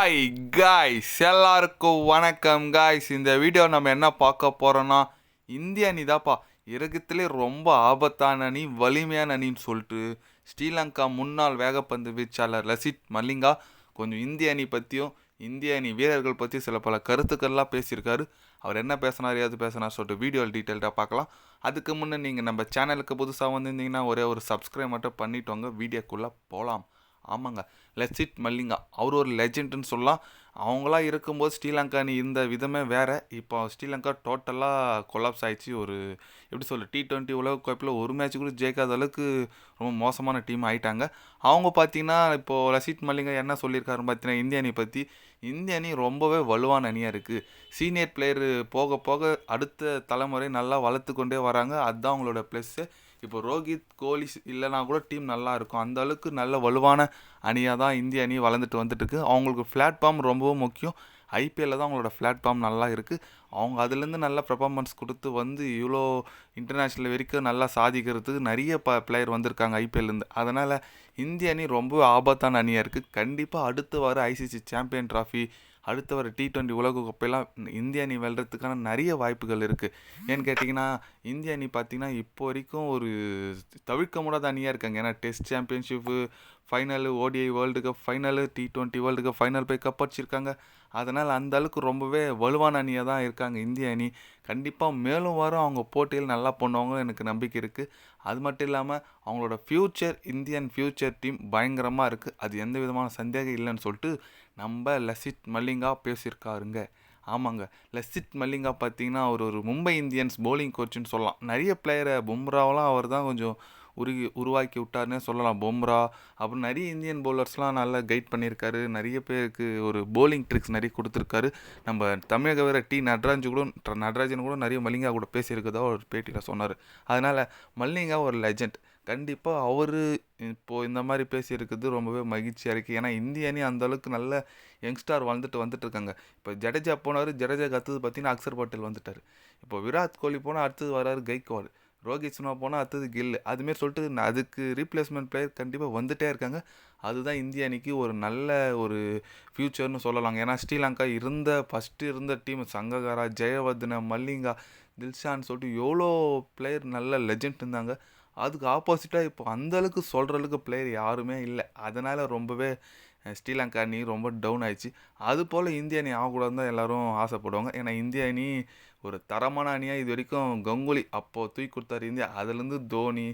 Hi guys எல்லாருக்கும் வணக்கம் guys இந்த வீடியோ நம்ம என்ன பார்க்க போகிறோன்னா இந்திய அணி தான்ப்பா. இறக்கத்திலே ரொம்ப ஆபத்தான அணி வலிமையான அணின்னு சொல்லிட்டு ஸ்ரீலங்கா முன்னாள் வேகப்பந்து வீச்சாளர் லசித் மல்லிங்கா கொஞ்சம் இந்திய அணி பற்றியும் இந்திய அணி வீரர்கள் பற்றி சில பல கருத்துக்கள்லாம் பேசியிருக்காரு. அவர் என்ன பேசினார் ஏது பேசினார் சொல்லிட்டு வீடியோ டீட்டெயில்டாக பார்க்கலாம். அதுக்கு முன்னே நீங்கள் நம்ம சேனலுக்கு புதுசாக வந்திருந்தீங்கன்னா ஒரே ஒரு சப்ஸ்கிரைப் மட்டும் பண்ணிட்டு வாங்க வீடியோக்குள்ளே போகலாம் ஆமாங்க. லெசிட் மல்லிங்கா. அவர் ஒரு லெஜெண்டுன்னு சொல்லலாம். அவங்களாம் இருக்கும்போது ஸ்ரீலங்கா அணி இந்த விதமே வேறு. இப்போ ஸ்ரீலங்கா டோட்டலாக கொலாப்ஸ் ஆயிடுச்சு. ஒரு எப்படி சொல்ல டி டுவெண்ட்டி உலகக்கோப்பில் ஒரு மேட்ச் கூட ஜெயிக்காத அளவுக்கு ரொம்ப மோசமான டீம் ஆயிட்டாங்க. அவங்க பார்த்தீங்கன்னா இப்போது லசித் மல்லிங்கா என்ன சொல்லியிருக்காரு பார்த்தீங்கன்னா இந்திய அணி பற்றி இந்திய அணி ரொம்பவே வலுவான அணியாக இருக்குது சீனியர் பிளேயர் போக போக அடுத்த தலைமுறை நல்லா வளர்த்து கொண்டே வராங்க. அதுதான் அவங்களோட ப்ளஸ்ஸு இப்போ ரோஹித் கோலி இல்லைனா கூட டீம் நல்லா இருக்கும். அந்த அளவுக்கு நல்ல வலுவான அணியாக தான் இந்திய அணி வளர்ந்துட்டு வந்துட்டு இருக்கு. அவங்களுக்கு பிளாட்ஃபார்ம் ரொம்பவும் முக்கியம். ஐபிஎல்ல தான் அவங்களோட பிளாட்ஃபார்ம் நல்லா இருக்குது அவங்க அதுலேருந்து நல்ல பெர்ஃபார்மன்ஸ் கொடுத்து வந்து இவ்வளோ இன்டர்நேஷ்னல் வரைக்கும் நல்லா சாதிக்கிறதுக்கு நிறைய ப பிளேயர் வந்திருக்காங்க ஐபிஎல்லேருந்து அதனால் இந்திய அணி ரொம்ப ஆபத்தான அணியாக இருக்குது கண்டிப்பாக அடுத்து வர ஐசிசி சாம்பியன் ட்ராஃபி அடுத்து வர டி டுவெண்ட்டி உலகக்கோப்பையெல்லாம் இந்திய அணி வெல்றதுக்கான நிறைய வாய்ப்புகள் இருக்குது ஏன்னு கேட்டிங்கன்னா இந்திய அணி பார்த்திங்கன்னா இப்போ வரைக்கும் ஒரு தவிர்க்க முடியாத அணியாக இருக்காங்க. ஏன்னா test championship final ODI world cup final T twenty world cup final போய் கப் அடிச்சிருக்காங்க. அதனால் அந்த அளவுக்கு ரொம்பவே வலுவான அணியாக தான் இருக்காங்க இந்திய அணி. கண்டிப்பாக மேலும் வரும் அவங்க போட்டியில் நல்லா பண்ணுவாங்க எனக்கு நம்பிக்கை இருக்குது அது மட்டும் இல்லாமல் அவங்களோட ஃப்யூச்சர் இந்தியன் ஃப்யூச்சர் டீம் பயங்கரமாக இருக்குது அது எந்த விதமான சந்தேகம் இல்லைன்னு சொல்லிட்டு நம்ம லசித் மல்லிங்கா பேசியிருக்காருங்க. ஆமாங்க. லசித் மல்லிங்கா பார்த்தீங்கன்னா அவர் ஒரு மும்பை இந்தியன்ஸ் போலிங் கோச்சுன்னு சொல்லலாம். நிறைய பிளேயரை பும்ராவெலாம் அவர் தான் கொஞ்சம் உருகி உருவாக்கி விட்டார்னே சொல்லலாம். பொம்ரா அப்புறம் நிறைய இந்தியன் பவுலர்ஸ்லாம் நல்லா கைட் பண்ணியிருக்காரு. நிறைய பேருக்கு ஒரு போலிங் ட்ரிக்ஸ் நிறைய கொடுத்துருக்காரு. நம்ம தமிழக வேறு டி நடராஜ் கூட நடராஜன் கூட நிறைய மல்லிங்கா கூட பேசியிருக்கதா ஒரு பேட்டியில் சொன்னார். அதனால் மல்லிங்கா ஒரு லெஜண்ட் கண்டிப்பாக அவர் இப்போது இந்த மாதிரி பேசியிருக்கிறது ரொம்பவே மகிழ்ச்சியாக இருக்குது ஏன்னா இந்திய அணி அந்தளவுக்கு நல்ல யங்ஸ்டார் வாழ்ந்துட்டு வந்துட்டு இருக்காங்க. இப்போ ஜடேஜா போனார். ஜடேஜா கற்றுது பார்த்தீங்கன்னா அக்சர் பட்டேல் வந்துட்டார். இப்போ விராட் கோலி போனால் அடுத்தது வராரு கைக்வாடு ரோஹித் சர்மா போனால் அடுத்தது கில் அதுமாரி சொல்லிட்டு அதுக்கு ரீப்ளேஸ்மெண்ட் பிளேயர் கண்டிப்பாக வந்துகிட்டே இருக்காங்க. அதுதான் இந்திய அணிக்கு ஒரு நல்ல ஒரு ஃப்யூச்சர்னு சொல்லலாங்க. ஏன்னா ஸ்ரீலங்கா இருந்த ஃபஸ்ட்டு இருந்த டீம் சங்ககாரா ஜெயவர்தன மல்லிங்கா தில்ஷான்னு சொல்லிட்டு எவ்வளோ பிளேயர் நல்ல லெஜெண்ட் இருந்தாங்க. அதுக்கு ஆப்போசிட்டாக இப்போ அந்தளவுக்கு சொல்கிற அளவுக்கு பிளேயர் யாருமே இல்லை. அதனால் ரொம்பவே ஸ்ரீலங்கா அணி ரொம்ப டவுன் ஆயிடுச்சு. அது போல் இந்திய அணி ஆகக்கூடாதுன்னு தான் எல்லோரும் ஆசைப்படுவாங்க. ஏன்னா இந்திய அணி ஒரு தரமான அணியாக இது வரைக்கும் கங்குலி அப்போது தூக்கி கொடுத்தாரு இந்தியா. அதுலேருந்து தோனி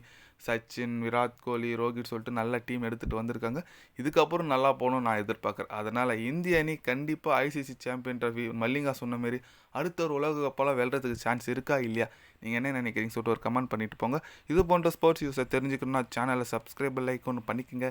சச்சின் விராட் கோலி ரோஹித் சொல்லிட்டு நல்ல டீம் எடுத்துகிட்டு வந்திருக்காங்க. இதுக்கப்புறம் நல்லா போகணும்னு நான் எதிர்பார்க்குறேன். அதனால் இந்திய அணி கண்டிப்பாக ஐசிசி சாம்பியன் ட்ராஃபி மல்லிங்கா சொன்ன மாரி அடுத்த ஒரு உலக கப்பெல்லாம் வெல்றதுக்கு சான்ஸ் இருக்கா இல்லையா? நீங்கள் என்ன நினைக்கிறீங்க சொல்லிட்டு ஒரு கமெண்ட் பண்ணிட்டு போங்க. இது போன்ற ஸ்போர்ட்ஸ் யூஸை தெரிஞ்சுக்கணும்னா சேனலை சப்ஸ்கிரைப் லைக் ஒன்று பண்ணிக்கோங்க.